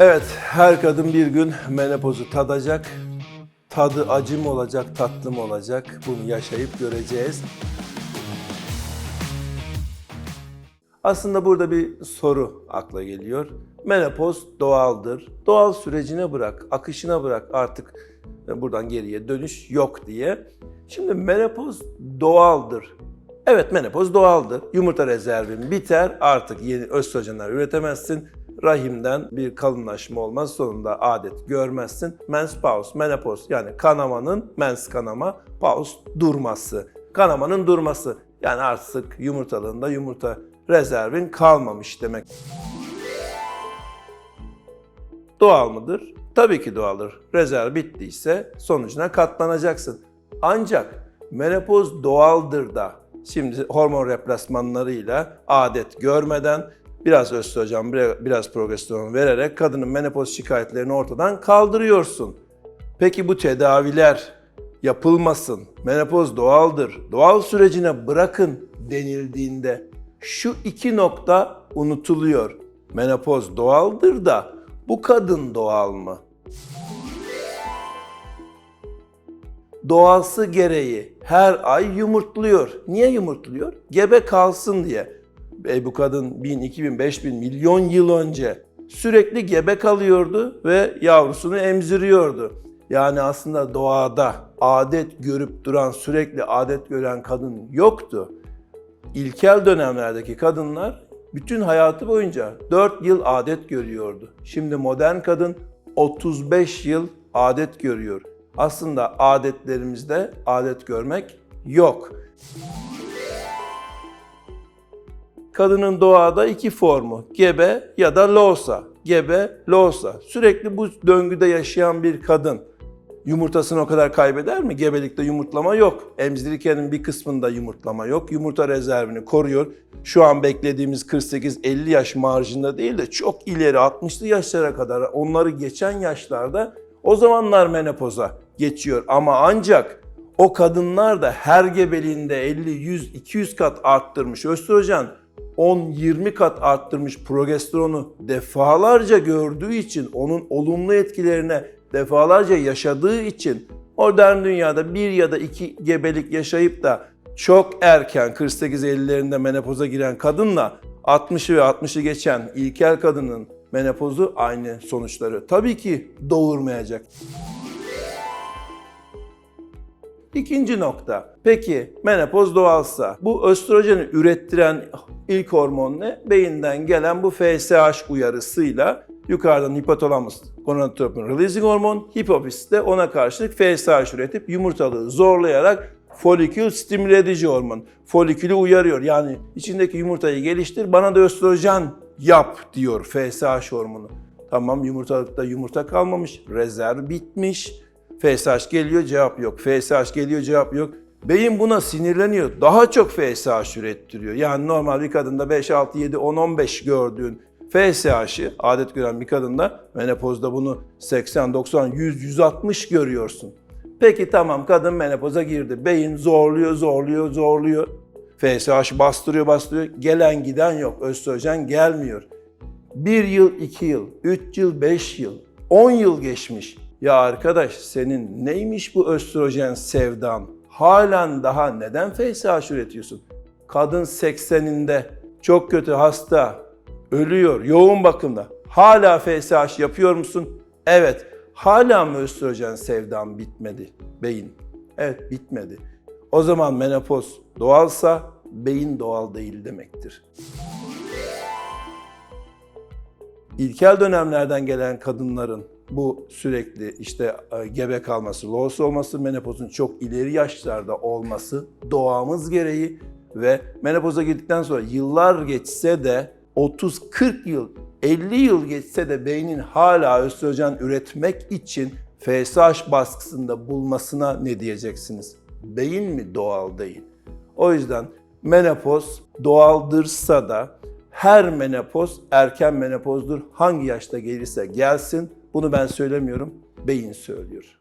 Evet, her kadın bir gün menopozu tadacak. Tadı acı mı olacak, tatlı mı olacak? Bunu yaşayıp göreceğiz. Aslında burada bir soru akla geliyor. Menopoz doğaldır. Doğal sürecine bırak, akışına bırak artık buradan geriye dönüş yok diye. Şimdi menopoz doğaldır. Evet menopoz doğaldır. Yumurta rezervin biter. Artık yeni östrojenler üretemezsin. Rahimden bir kalınlaşma olmaz. Sonunda adet görmezsin. Menopause, menopoz yani kanamanın mens kanama, pause durması. Kanamanın durması. Yani artık yumurtalığında yumurta rezervin kalmamış demek. Doğal mıdır? Tabii ki doğaldır. Rezerv bittiyse sonucuna katlanacaksın. Ancak menopoz doğaldır da şimdi hormon replasmanlarıyla adet görmeden biraz östrojen, biraz progesteron vererek kadının menopoz şikayetlerini ortadan kaldırıyorsun. Peki bu tedaviler yapılmasın, menopoz doğaldır, doğal sürecine bırakın denildiğinde şu iki nokta unutuluyor. Menopoz doğaldır da bu kadın doğal mı? Doğası gereği her ay yumurtluyor. Niye yumurtluyor? Gebe kalsın diye. E bu kadın 1000, 2000, 5000 milyon yıl önce sürekli gebe kalıyordu ve yavrusunu emziriyordu. Yani aslında doğada adet görüp duran, sürekli adet gören kadın yoktu. İlkel dönemlerdeki kadınlar bütün hayatı boyunca 4 yıl adet görüyordu. Şimdi modern kadın 35 yıl adet görüyor. Aslında adetlerimizde adet görmek yok. Kadının doğada iki formu, gebe ya da loğusa. Gebe, loğusa. Sürekli bu döngüde yaşayan bir kadın yumurtasını o kadar kaybeder mi? Gebelikte yumurtlama yok. Emzirirkenin bir kısmında yumurtlama yok. Yumurta rezervini koruyor. Şu an beklediğimiz 48-50 yaş marjında değil de çok ileri 60'lı yaşlara kadar onları geçen yaşlarda o zamanlar menopoza geçiyor. Ama ancak o kadınlar da her gebeliğinde 50, 100, 200 kat arttırmış östrojen 10-20 kat arttırmış progesteronu defalarca gördüğü için, onun olumlu etkilerine defalarca yaşadığı için modern dünyada bir ya da iki gebelik yaşayıp da çok erken 48-50'lerinde menopoza giren kadınla 60'ı ve 60'ı geçen ilkel kadının menopozu aynı sonuçları tabii ki doğurmayacak. İkinci nokta. Peki menopoz doğalsa bu östrojeni ürettiren ilk hormon ne? Beyinden gelen bu FSH uyarısıyla yukarıdan hipotalamus gonadotropin releasing hormon, hipofiz de ona karşılık FSH üretip yumurtalığı zorlayarak folikül stimüle edici hormon. Folikülü uyarıyor. Yani içindeki yumurtayı geliştir, bana da östrojen yap diyor FSH hormonu. Tamam yumurtalıkta yumurta kalmamış, rezerv bitmiş. FSH geliyor cevap yok. FSH geliyor cevap yok. Beyin buna sinirleniyor. Daha çok FSH ürettiriyor. Yani normal bir kadında 5, 6, 7, 10, 15 gördüğün FSH'ı adet gören bir kadında menopozda bunu 80, 90, 100, 160 görüyorsun. Peki tamam kadın menopoza girdi. Beyin zorluyor, zorluyor, zorluyor. FSH bastırıyor, bastırıyor. Gelen giden yok. Östrojen gelmiyor. Bir yıl, iki yıl, üç yıl, beş yıl, on yıl geçmiş. Ya arkadaş senin neymiş bu östrojen sevdan? Halen daha neden FSH üretiyorsun? Kadın 80'inde çok kötü hasta, ölüyor, yoğun bakımda. Hala FSH yapıyor musun? Evet. Hala mı östrojen sevdan bitmedi beyin? Evet bitmedi. O zaman menopoz doğalsa beyin doğal değil demektir. İlkel dönemlerden gelen kadınların bu sürekli işte e, gebe kalması, loğusu olması, menopozun çok ileri yaşlarda olması doğamız gereği ve menopoza girdikten sonra yıllar geçse de 30-40 yıl, 50 yıl geçse de beynin hala östrojen üretmek için FSH baskısında bulmasına ne diyeceksiniz? Beyin mi doğal değil? O yüzden menopoz doğaldırsa da her menopoz erken menopozdur. Hangi yaşta gelirse gelsin bunu ben söylemiyorum, beyin söylüyor.